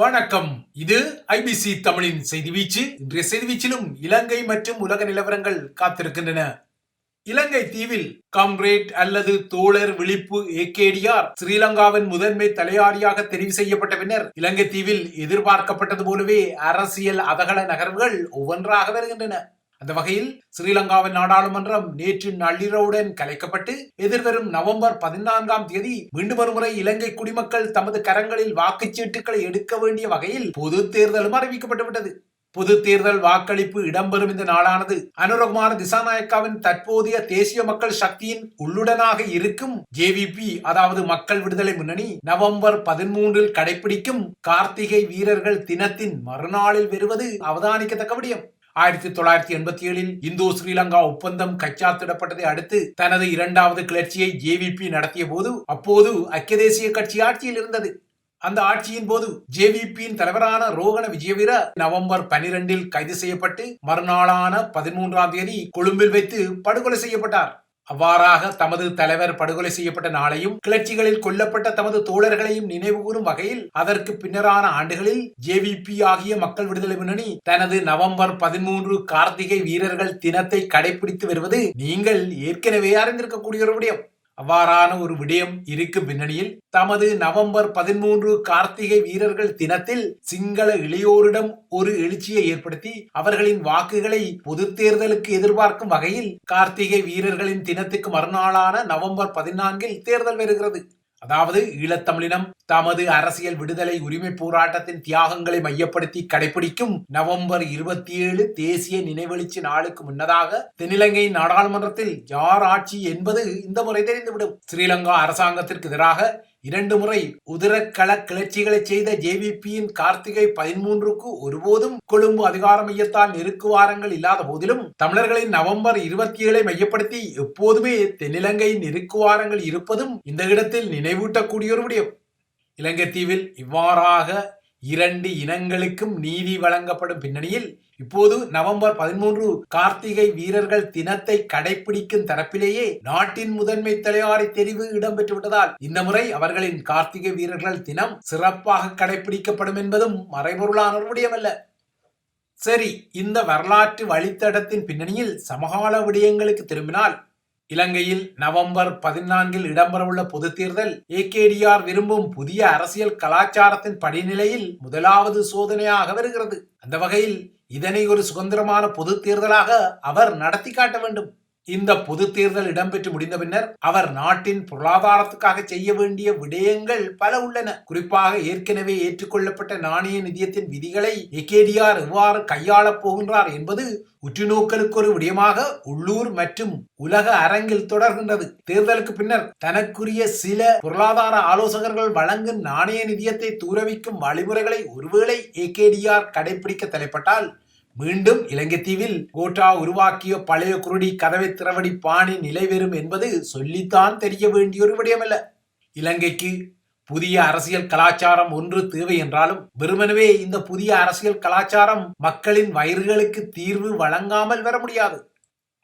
வணக்கம். இது ஐபிசி தமிழின் செய்தி வீச்சு. இன்றைய செய்தி வீச்சிலும் இலங்கை மற்றும் உலக நிலவரங்கள் காத்திருக்கின்றன. இலங்கை தீவில் காம்ரேட் அல்லது தோழர் விழிப்பு ஏகேடிஆர் ஸ்ரீலங்காவின் முதன்மை தலையாரியாக தெரிவு செய்யப்பட்ட பின்னர் இலங்கை தீவில் எதிர்பார்க்கப்பட்டது போலவே அரசியல் அதகல நகர்வுகள் ஒவ்வொன்றாக வருகின்றன. அந்த வகையில் ஸ்ரீலங்காவின் நாடாளுமன்றம் நேற்று நள்ளிரவுடன் கலைக்கப்பட்டு எதிர்வரும் நவம்பர் பதினான்காம் தேதி மீண்டும் ஒருமுறை இலங்கை குடிமக்கள் தமது கரங்களில் வாக்குச்சீட்டுகளை எடுக்க வேண்டிய வகையில் பொது தேர்தலும் அறிவிக்கப்பட்டுவிட்டது பொது தேர்தல் வாக்களிப்பு இடம்பெறும் இந்த நாளானது அனுரகுமார திசாநாயக்காவின் தற்போதைய தேசிய மக்கள் சக்தியின் உள்ளுடனாக இருக்கும் ஜேவிபி அதாவது மக்கள் விடுதலை முன்னணி நவம்பர் பதிமூன்றில் கடைபிடிக்கும் கார்த்திகை வீரர்கள் தினத்தின் மறுநாளில் வருவது அவதானிக்கத்தக்க விடயம். ஆயிரத்தி தொள்ளாயிரத்தி எண்பத்தி ஏழில் இந்தோ ஸ்ரீலங்கா ஒப்பந்தம் கச்சாத்திடப்பட்டதை அடுத்து தனது இரண்டாவது கிளர்ச்சியை ஜேவிபி நடத்திய போது அப்போது ஐக்கிய தேசிய கட்சி ஆட்சியில் இருந்தது. அந்த ஆட்சியின் போது ஜேவிபியின் தலைவரான ரோகண விஜயவீர நவம்பர் பனிரெண்டில் கைது செய்யப்பட்டு மறுநாளான பதிமூன்றாம் தேதி கொழும்பில் வைத்து படுகொலை செய்யப்பட்டார். அவ்வாறாக தமது தலைவர் படுகொலை செய்யப்பட்ட நாளையும் கிளர்ச்சிகளில் கொல்லப்பட்ட தமது தோழர்களையும் நினைவுகூரும் வகையில் அதற்கு பின்னரான ஆண்டுகளில் ஜேவிபி ஆகிய மக்கள் விடுதலை முன்னணி தனது நவம்பர் பதிமூன்று கார்த்திகை வீரர்கள் தினத்தை கடைபிடித்து வருவது நீங்கள் ஏற்கனவே அறிந்திருக்கக்கூடிய ஒரு விடயம். அவ்வாறான ஒரு விடயம் இருக்கும் பின்னணியில் தமது நவம்பர் பதிமூன்று கார்த்திகை வீரர்கள் தினத்தில் சிங்கள இளையோரிடம் ஒரு எழுச்சியை ஏற்படுத்தி அவர்களின் வாக்குகளை பொது தேர்தலுக்கு எதிர்பார்க்கும் வகையில் கார்த்திகை வீரர்களின் தினத்துக்கு மறுநாளான நவம்பர் பதினான்கில் தேர்தல் வருகிறது. அதாவது ஈழத்தமிழினம் தமது அரசியல் விடுதலை உரிமை போராட்டத்தின் தியாகங்களை மையப்படுத்தி கடைபிடிக்கும் நவம்பர் இருபத்தி ஏழு தேசிய நினைவெளிச்சி நாளுக்கு முன்னதாக தென்னிலங்கை நாடாளுமன்றத்தில் யார் ஆட்சி என்பது இந்த முறை தெரிந்துவிடும். ஸ்ரீலங்கா அரசாங்கத்திற்கு எதிராக இரண்டு முறை உதிரக்கள கிளர்ச்சிகளை செய்த ஜேவிபியின் கார்த்திகை பதிமூன்றுக்கு ஒருபோதும் கொழும்பு அதிகார மையத்தால் நெருக்குவாரங்கள் இல்லாத போதிலும் தமிழர்களின் நவம்பர் இருபத்தி ஏழை மையப்படுத்தி எப்போதுமே தென்னிலங்கையின் நெருக்குவாரங்கள் இருப்பதும் இந்த இடத்தில் நினைவூட்டக்கூடிய ஒரு விடயம். இலங்கை தீவில் இவ்வாறாக இரண்டு இனங்களுக்கும் நீதி வழங்கப்படும் பின்னணியில் இப்போது நவம்பர் பதிமூன்று கார்த்திகை வீரர்கள் தினத்தை கடைபிடிக்கும் தரப்பிலேயே நாட்டின் முதன்மை தலைவாரி தெரிவு இடம்பெற்று விட்டதால் இந்த முறை அவர்களின் கார்த்திகை வீரர்கள் தினம் சிறப்பாக கடைபிடிக்கப்படும் என்பதும் மறைபொருளான விடயமல்ல சரி இந்த வரலாற்று வழித்தடத்தின் பின்னணியில் சமகால விடயங்களுக்கு திரும்பினால் இலங்கையில் நவம்பர் பதினான்கில் இடம்பெறவுள்ள பொது தேர்தல் ஏகேடிஆர் விரும்பும் புதிய அரசியல் கலாச்சாரத்தின் படிநிலையில் முதலாவது சோதனையாக வருகிறது. அந்த வகையில் இதனை ஒரு சுதந்திரமான பொது தேர்தலாக அவர் நடத்தி காட்ட வேண்டும். இந்த பொது தேர்தல் இடம்பெற்று முடிந்த பின்னர் அவர் நாட்டின் பொருளாதாரத்துக்காக செய்ய வேண்டிய விடயங்கள் பல உள்ளன. குறிப்பாக ஏற்கனவே ஏற்றுக்கொள்ளப்பட்ட நாணய நிதியத்தின் விதிகளை எகேடிஆர் எவ்வாறு கையாளப் போகின்றார் என்பது உற்றுநோக்கலுக்கு ஒரு விடயமாக உள்ளூர் மற்றும் உலக அரங்கில் தொடர்கின்றது. தேர்தலுக்கு பின்னர் தனக்குரிய சில பொருளாதார ஆலோசகர்கள் வழங்கும் நாணய நிதியத்தை தூரவிக்கும் வழிமுறைகளை ஒருவேளை ஏகேடிஆர் கடைபிடிக்க தலைப்பட்டால் மீண்டும் இலங்கை தீவில் கோட்டா உருவாக்கிய பழைய குருடி கதவை திறவடி பாணி நிலைவெறும் என்பது சொல்லித்தான் தெரிய வேண்டிய ஒரு விடயமல்ல. இலங்கைக்கு புதிய அரசியல் கலாச்சாரம் ஒன்று தேவை என்றாலும் வெறுமனவே இந்த புதிய அரசியல் கலாச்சாரம் மக்களின் வயிறுகளுக்கு தீர்வு வழங்காமல் வர முடியாது.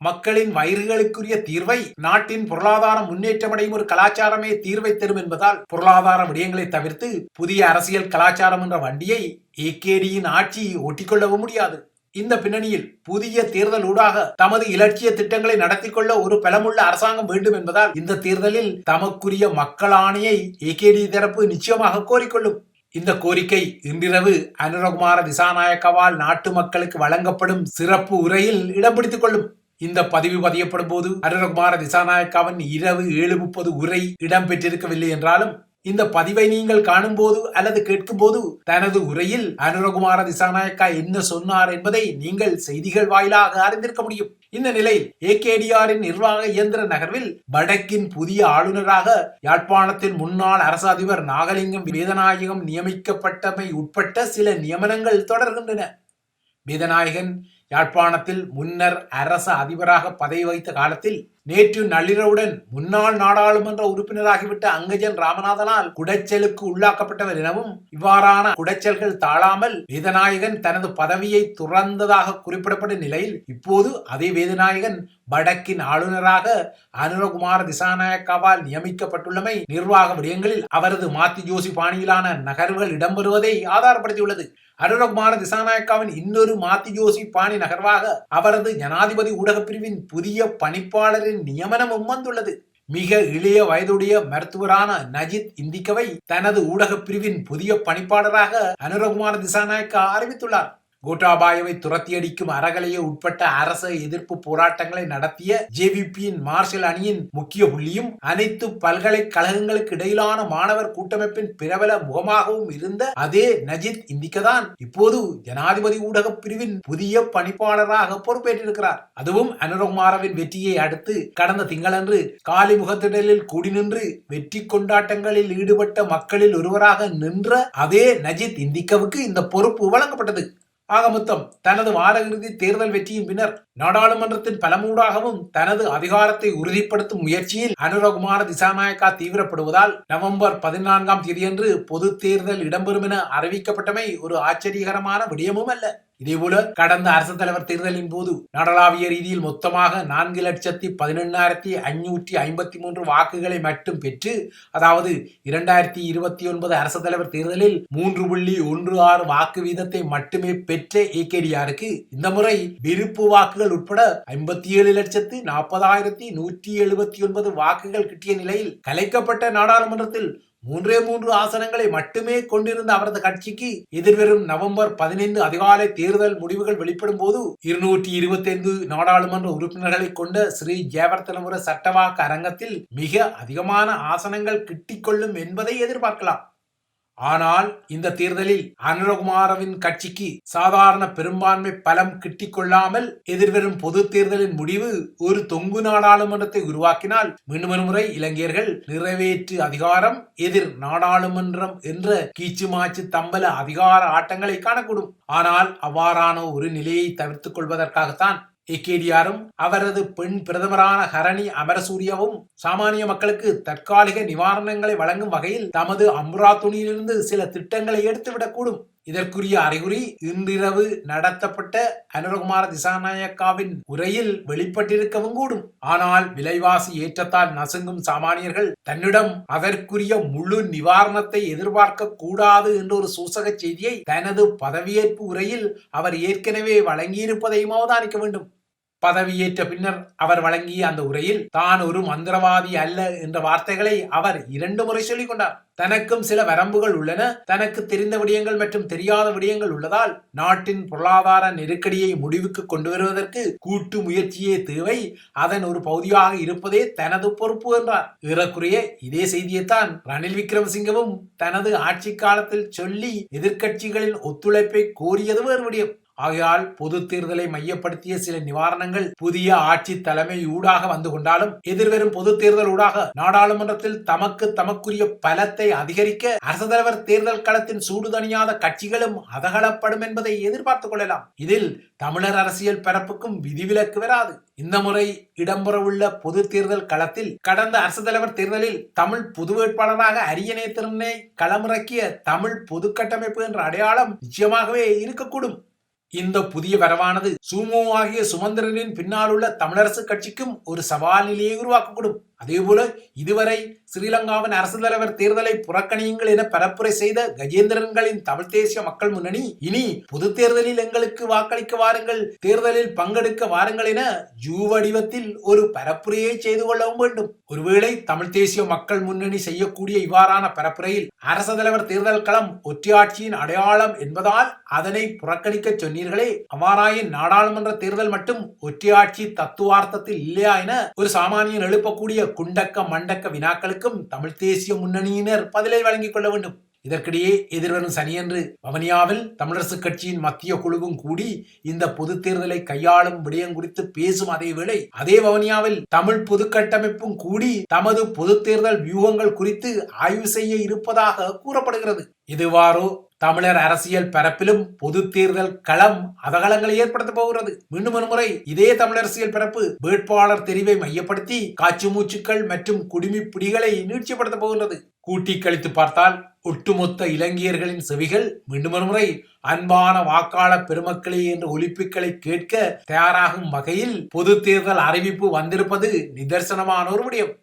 மக்களின் வயிறுகளுக்குரிய தீர்வை நாட்டின் பொருளாதார முன்னேற்றமடையும் ஒரு கலாச்சாரமே தீர்வை தரும் என்பதால் பொருளாதார விடயங்களை தவிர்த்து புதிய அரசியல் கலாச்சாரம் என்ற வண்டியை ஏகேடியின் ஆட்சி ஒட்டிக்கொள்ளவும் முடியாது. இந்த பின்னணியில் புதிய தேர்தல் ஊடாக தமது இலட்சிய திட்டங்களை நடத்தி கொள்ள ஒரு பலமுள்ள அரசாங்கம் வேண்டும் என்பதால் இந்த தேர்தலில் தமக்குரிய மக்கள் ஆணையை ஏகேடி தரப்பு நிச்சயமாக கோரிக்கொள்ளும். இந்த கோரிக்கை இன்றிரவு அனுரகுமார திசாநாயக்கவால் நாட்டு மக்களுக்கு வழங்கப்படும் சிறப்பு உரையில் இடம் பிடித்துக் கொள்ளும். இந்த பதிவு பதியப்படும் போது அனுரகுமார திசாநாயக்காவின் இரவு ஏழு முப்பது உரை இடம்பெற்றிருக்கவில்லை என்றாலும் இந்த பதிவை நீங்கள் காணும் போது அல்லது கேட்கும் போது தனது உரையில் அனுரகுமார திசாநாயக்கா என்ன சொன்னார் என்பதை நீங்கள் செய்திகள் வாயிலாக அறிந்திருக்க முடியும். இந்த நிலையில் ஏகேடிஆரின் நிர்வாக இயந்திர நகர்வில் வடக்கின் புதிய ஆளுநராக யாழ்ப்பாணத்தின் முன்னாள் அரசு அதிபர் நாகலிங்கம் வேதநாயகம் நியமிக்கப்பட்டமை உட்பட்ட சில நியமனங்கள் தொடர்கின்றன. வேதநாயகன் யாழ்ப்பாணத்தில் முன்னர் அரச அதிபராக பதவி வகித்த காலத்தில் நேற்று நள்ளிரவுடன் முன்னாள் நாடாளுமன்ற உறுப்பினராகிவிட்ட அங்கஜன் ராமநாதனால் குடைச்சலுக்கு உள்ளாக்கப்பட்டவர் எனவும் இவ்வாறான குடைச்சல்கள் தாழாமல் வேதநாயகன் தனது பதவியை துறந்ததாக குறிப்பிடப்பட்ட நிலையில் இப்போது அதே வேதநாயகன் வடக்கின் ஆளுநராக அனுரகுமார திசாநாயக்காவால் நியமிக்கப்பட்டுள்ளமை நிர்வாக விடயங்களில் அவரது மாத்தி ஜோசி பாணியிலான நகர்வுகள் இடம்பெறுவதை ஆதாரப்படுத்தியுள்ளது. அனுரகுமார திசாநாயக்காவின் இன்னொரு மாத்தி ஜோசி பாணி நகர்வாக அவரது ஜனாதிபதி ஊடகப் பிரிவின் புதிய பணிப்பாளரின் நியமனமும் வந்துள்ளது. மிக இளைய வயதுடைய மருத்துவரான நஜித் இந்திக்கவை தனது ஊடகப் பிரிவின் புதிய பணிப்பாளராக அனுரகுமார திசாநாயக்கா அறிவித்துள்ளார். கோட்டாபாயவை துரத்தியடிக்கும் அறகலையை உட்பட்ட அரச எதிர்ப்பு போராட்டங்களை நடத்திய ஜேவிபியின் மார்ஷல் அணியின் முக்கிய புள்ளியும் அனைத்து பல்கலைக்கழகங்களுக்கு இடையிலான மாணவர் கூட்டமைப்பின் பிரபல முகமாகவும் இருந்த அதே நஜித் இந்திக்கதான் இப்போது ஜனாதிபதி ஊடக பிரிவின் புதிய பணிப்பாளராக பொறுப்பேற்றிருக்கிறார். அதுவும் அனுரகுமாரவின் வெற்றியை அடுத்து கடந்த திங்களன்று காலி முகத்திடலில் கூடி நின்று வெற்றி கொண்டாட்டங்களில் ஈடுபட்ட மக்களில் ஒருவராக நின்ற அதே நஜித் இந்திக்கவுக்கு இந்த பொறுப்பு வழங்கப்பட்டது. ஆக மொத்தம் தனது வார இறுதி தேர்தல் வெற்றியின் பின்னர் நாடாளுமன்றத்தின் பலமூடாகவும் தனது அதிகாரத்தை உறுதிப்படுத்தும் முயற்சியில் அனுரகுமார திசாநாயக்கா தீவிரப்படுவதால் நவம்பர் பதினான்காம் தேதியன்று பொது தேர்தல் இடம்பெறும் என அறிவிக்கப்பட்டமை ஒரு ஆச்சரியகரமான விடயமும் அல்ல. இதேபோல கடந்த அரசு தலைவர் தேர்தலின் போது நாடளாவிய ரீதியில் மொத்தமாக நான்கு லட்சத்தி பதினெண்ணாயிரத்தி ஐநூற்றி ஐம்பத்தி மூன்று வாக்குகளை மட்டும் பெற்று அதாவது இரண்டாயிரத்தி இருபத்தி ஒன்பது அரசு தலைவர் தேர்தலில் மூன்று புள்ளி ஒன்று ஆறு வாக்கு வீதத்தை மட்டுமே பெற்ற ஏகேடிஆருக்கு இந்த முறை விருப்பு வாக்குகள் உட்பட ஐம்பத்தி ஏழு லட்சத்து நாற்பதாயிரத்தி நூற்றி எழுபத்தி ஒன்பது வாக்குகள் கிட்டிய நிலையில் கலைக்கப்பட்ட நாடாளுமன்றத்தில் மூன்றே மூன்று ஆசனங்களை மட்டுமே கொண்டிருந்த அவரது கட்சிக்கு எதிர்வரும் நவம்பர் பதினைந்து அதிகாலை தேர்தல் முடிவுகள் வெளிப்படும் போது இருநூற்றி இருபத்தி ஐந்து நாடாளுமன்ற உறுப்பினர்களை கொண்ட ஸ்ரீ ஜெயவர்த்தனபுர சட்டவாக்க அரங்கத்தில் மிக அதிகமான ஆசனங்கள் கிட்டிக்கொள்ளும் என்பதை எதிர்பார்க்கலாம். ஆனால் இந்த தேர்தலில் அனுரகுமாரவின் கட்சிக்கு சாதாரண பெரும்பான்மை பலம் கிட்டிக்கொள்ளாமல் எதிர்வரும் பொது தேர்தலின் முடிவு ஒரு தொங்கு நாடாளுமன்றத்தை உருவாக்கினால் மீண்டும் முறை இளைஞர்கள் நிறைவேற்று அதிகாரம் எதிர் நாடாளுமன்றம் என்ற கீச்சுமாச்சு தம்பல அதிகார ஆட்டங்களை காணக்கூடும். ஆனால் அவ்வாறான ஒரு நிலையை தவிர்த்துக் கொள்வதற்காகத்தான் ஏகேடியாரும் அவரது பெண் பிரதமரான ஹரணி அமரசூரியவும் சாமானிய மக்களுக்கு தற்காலிக நிவாரணங்களை வழங்கும் வகையில் தமது அம்ரா துணியிலிருந்து சில திட்டங்களை எடுத்துவிடக்கூடும். இதற்குரிய அறிகுறி இன்றிரவு நடத்தப்பட்ட அனுரகுமார திசாநாயக்காவின் உரையில் வெளிப்பட்டிருக்கவும் கூடும். ஆனால் விலைவாசி ஏற்றத்தால் நசுங்கும் சாமானியர்கள் தன்னிடம் அதற்குரிய முழு நிவாரணத்தை எதிர்பார்க்க கூடாது என்ற ஒரு சூசக செய்தியை தனது பதவியேற்பு உரையில் அவர் ஏற்கனவே வழங்கியிருப்பதையும் அவதானிக்க வேண்டும். பதவியேற்ற பின்னர் அவர் வழங்கிய அந்த உரையில் தான் ஒரு மந்திரவாதி அல்ல என்ற வார்த்தைகளை அவர் இரண்டு முறை சொல்லிக் கொண்டார் தனக்கும் சில வரம்புகள் உள்ளன. தனக்கு தெரிந்த விடயங்கள் மற்றும் தெரியாத விடயங்கள் உள்ளதால் நாட்டின் பொருளாதார நெருக்கடியை முடிவுக்கு கொண்டு வருவதற்கு கூட்டு முயற்சியே தேவை. அதன் ஒரு பகுதியாக இருப்பதே தனது பொறுப்பு என்றார். ஏறக்குறைய இதே செய்தியைத்தான் ரணில் விக்ரமசிங்கவும் தனது ஆட்சி காலத்தில் சொல்லி எதிர்க்கட்சிகளின் ஒத்துழைப்பை கோரியது வேறு விடயம். ஆகையால் பொது தேர்தலை மையப்படுத்திய சில நிவாரணங்கள் புதிய ஆட்சி தலைமை ஊடாக வந்து கொண்டாலும் எதிர்வரும் பொது தேர்தல் ஊடாக நாடாளுமன்றத்தில் தமக்கு தமக்குரிய பலத்தை அதிகரிக்க அரசு தலைவர் தேர்தல் களத்தின் சூடு தணியாத கட்சிகளும் அதகலப்படும் என்பதை எதிர்பார்த்துக் கொள்ளலாம். இதில் தமிழர் அரசியல் பரப்புக்கும் விதிவிலக்கு வராது. இந்த முறை இடம்பெறவுள்ள பொது தேர்தல் களத்தில் கடந்த அரசு தலைவர் தேர்தலில் தமிழ் பொது வேட்பாளராக அரியணை திறனை களமிறக்கிய தமிழ் பொது கட்டமைப்பு என்ற அடையாளம் நிச்சயமாகவே இருக்கக்கூடும். இந்த புதிய வரவானது சூமோ ஆகிய சுமந்திரனின் பின்னால் உள்ள தமிழரசு கட்சிக்கும் ஒரு சவால் நிலையை உருவாக்கக்கூடும். அதேபோல இதுவரை ஸ்ரீலங்காவின் அரசு தலைவர் தேர்தலை புறக்கணியுங்கள் என பரப்புரை செய்த கஜேந்திரன்களின் தமிழ் தேசிய மக்கள் முன்னணி இனி பொது தேர்தலில் எங்களுக்கு வாக்களிக்க வாருங்கள் தேர்தலில் பங்கெடுக்க வாருங்கள் என ஜூ வடிவத்தில் ஒரு பரப்புரையை செய்து கொள்ளவும் வேண்டும். ஒருவேளை தமிழ் தேசிய மக்கள் முன்னணி செய்யக்கூடிய இவ்வாறான பரப்புரையில் அரசு தலைவர் தேர்தல் களம் ஒற்றையாட்சியின் அடையாளம் என்பதால் அதனை புறக்கணிக்க சொன்னீர்களே அவ்வாறாயின் நாடாளுமன்ற தேர்தல் மட்டும் ஒற்றையாட்சி தத்துவார்த்தத்தில் இல்லையா என ஒரு சாமானியன் எழுப்பக்கூடிய குண்டக்க மண்டக்க வினாக்களுக்கும் தமிழ் தேசிய முன்னணியினர் பதிலை வழங்கிக் கொள்ள வேண்டும். இதற்கிடையே எதிர்வரும் சனியன்று வவனியாவில் தமிழரசுக் கட்சியின் மத்திய குழுவும் கூடி இந்த பொது தேர்தலை கையாளும் விடயம் குறித்து பேசும் அதே வேளை அதே வவனியாவில் தமிழ் பொது கட்டமைப்பும் கூடி தமது பொது தேர்தல் வியூகங்கள் குறித்து ஆய்வு செய்ய இருப்பதாக கூறப்படுகிறது. இதுவாரோ தமிழர் அரசியல் பரப்பிலும் பொது தேர்தல் களம் அவகலங்களை ஏற்படுத்த போகிறது. மீண்டும் ஒரு முறை இதே தமிழ் அரசியல் பரப்பு வேட்பாளர் தெரிவை மையப்படுத்தி காட்சி மூச்சுக்கள் மற்றும் குடிமி பிடிகளை நீட்சிப்படுத்த போகிறது. கூட்டி கழித்து பார்த்தால் ஒட்டுமொத்த இலங்கையர்களின் செவிகள் மீண்டும் ஒரு முறை அன்பான வாக்காளர் பெருமக்களே என்ற ஒலிப்புகளை கேட்க தயாராகும் வகையில் பொது தேர்தல் அறிவிப்பு வந்திருப்பது நிதர்சனமான ஒரு விடயம்.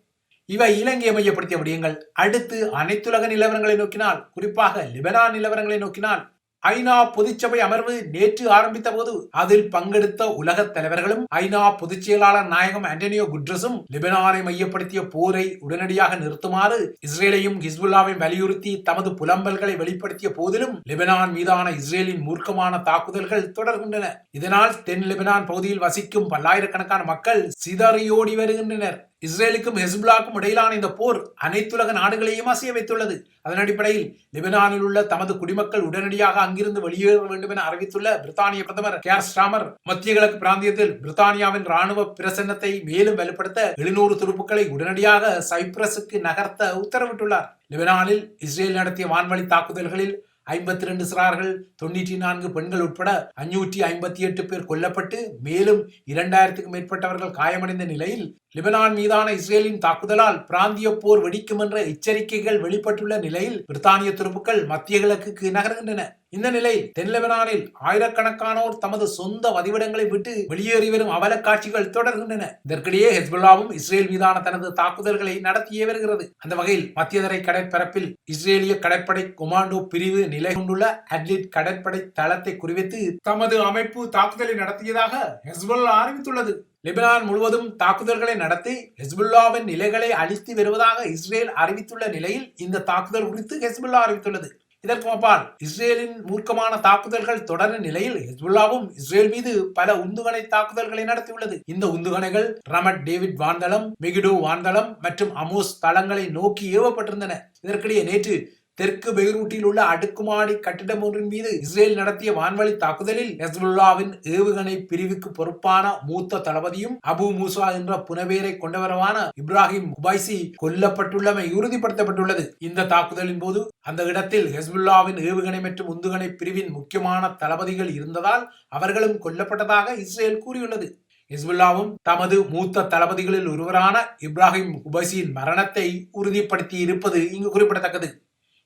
இவை இலங்கையை மையப்படுத்திய விடயங்கள். அடுத்து அனைத்துலக நிலவரங்களை நோக்கினால் குறிப்பாக லிபனான் நிலவரங்களை நோக்கினால் ஐநா பொதுச்சபை அமர்வு நேற்று ஆரம்பித்த போது அதில் பங்கெடுத்த உலகத் தலைவர்களும் ஐநா பொதுச் செயலாளர் நாயகம் ஆண்டனியோ குட்ரஸும் லிபனானை மையப்படுத்திய போரை உடனடியாக நிறுத்துமாறு இஸ்ரேலையும் ஹிஸ்புல்லாவையும் வலியுறுத்தி தமது புலம்பல்களை வெளிப்படுத்திய போதிலும் லிபனான் மீதான இஸ்ரேலின் மூர்க்கமான தாக்குதல்கள் தொடர்கின்றன. இதனால் தென் லெபனான் பகுதியில் வசிக்கும் பல்லாயிரக்கணக்கான மக்கள் சிதறியோடி வருகின்றனர். இஸ்ரேலுக்கும் ஹெஸ்புல்லாக்கும் இடையிலான இந்த போர் அனைத்துலக நாடுகளையும் அசைய வைத்துள்ளது. அதன் அடிப்படையில் லெபனானில் உள்ள தமது குடிமக்கள் உடனடியாக அங்கிருந்து வெளியேற வேண்டும் என அறிவித்துள்ள பிரித்தானிய பிரதமர் கேர் ஸ்டாமர் மத்திய கிழக்கு பிராந்தியத்தில் பிரித்தானியாவின் ராணுவ பிரசன்னத்தை மேலும் வலுப்படுத்த எழுநூறு துருப்புக்களை உடனடியாக சைப்ரஸுக்கு நகர்த்த உத்தரவிட்டுள்ளார். லெபனானில் இஸ்ரேல் நடத்திய வான்வழி தாக்குதல்களில் ஐம்பத்தி ரெண்டு சிறார்கள் தொண்ணூற்றி நான்கு பெண்கள் உட்பட அஞ்சூற்றி ஐம்பத்தி எட்டு பேர் கொல்லப்பட்டு மேலும் இரண்டாயிரத்துக்கும் மேற்பட்டவர்கள் காயமடைந்த நிலையில் லிபனான் மீதான இஸ்ரேலின் தாக்குதலால் பிராந்திய போர் வெடிக்கும் என்ற எச்சரிக்கைகள் வெளிப்பட்டுள்ள நிலையில் பிரித்தானிய துருப்புக்கள் மத்திய கிழக்குக்கு நகர்கின்றன. இந்த நிலையில் தென் லெபனானில் ஆயிரக்கணக்கானோர் தமது சொந்த வதிவிடங்களை விட்டு வெளியேறி வரும் அவல காட்சிகள் தொடர்கின்றன. இதற்கிடையே ஹெஸ்புல்லாவும் இஸ்ரேல் மீதான தனது தாக்குதல்களை நடத்தியே வருகிறது. அந்த வகையில் மத்தியதரை கடற்பரப்பில் இஸ்ரேலிய கடற்படை கொமாண்டோ பிரிவு நிலை கொண்டுள்ள அட்லிட் கடற்படை தளத்தை குறிவைத்து தமது அமைப்பு தாக்குதலை நடத்தியதாக ஹெஸ்புல்லா அறிவித்துள்ளது. லெபனான் முழுவதும் தாக்குதல்களை நடத்தி ஹெஸ்புல்லாவின் நிலைகளை அழித்து வருவதாக இஸ்ரேல் அறிவித்துள்ள நிலையில் இந்த தாக்குதல் குறித்து ஹெஸ்புல்லா அறிவித்துள்ளது. இதற்கு அப்பால் இஸ்ரேலின் மூர்க்கமான தாக்குதல்கள் தொடரும் நிலையில் ஹெஸ்புல்லாவும் இஸ்ரேல் மீது பல உந்துகணை தாக்குதல்களை நடத்தியுள்ளது. இந்த உந்துகணைகள் ரமட் டேவிட் வான்தளம் மெகிடோ வான்தளம் மற்றும் அமோஸ் தளங்களை நோக்கி ஏவப்பட்டிருந்தன. இதற்கிடையே நேற்று தெற்கு பெய்ரூட்டில் உள்ள அடுக்குமாடி கட்டிடம் ஒன்றின் மீது இஸ்ரேல் நடத்திய வான்வழி தாக்குதலில் ஹெஸ்புல்லாவின் ஏவுகணை பிரிவுக்கு பொறுப்பான மூத்த தளபதியும் அபு மூசா என்ற புனவேரை கொண்டவரமான இப்ராஹிம் குபைசி கொல்லப்பட்டுள்ளமை உறுதிப்படுத்தப்பட்டுள்ளது. இந்த தாக்குதலின் போது அந்த இடத்தில் ஹெஸ்புல்லாவின் ஏவுகணை மற்றும் உந்துகணை பிரிவின் முக்கியமான தளபதிகள் இருந்ததால் அவர்களும் கொல்லப்பட்டதாக இஸ்ரேல் கூறியுள்ளது. ஹிஸ்புல்லாவும் தமது மூத்த தளபதிகளில் ஒருவரான இப்ராஹிம் குபைசியின் மரணத்தை உறுதிப்படுத்தி இருப்பது இங்கு குறிப்பிடத்தக்கது.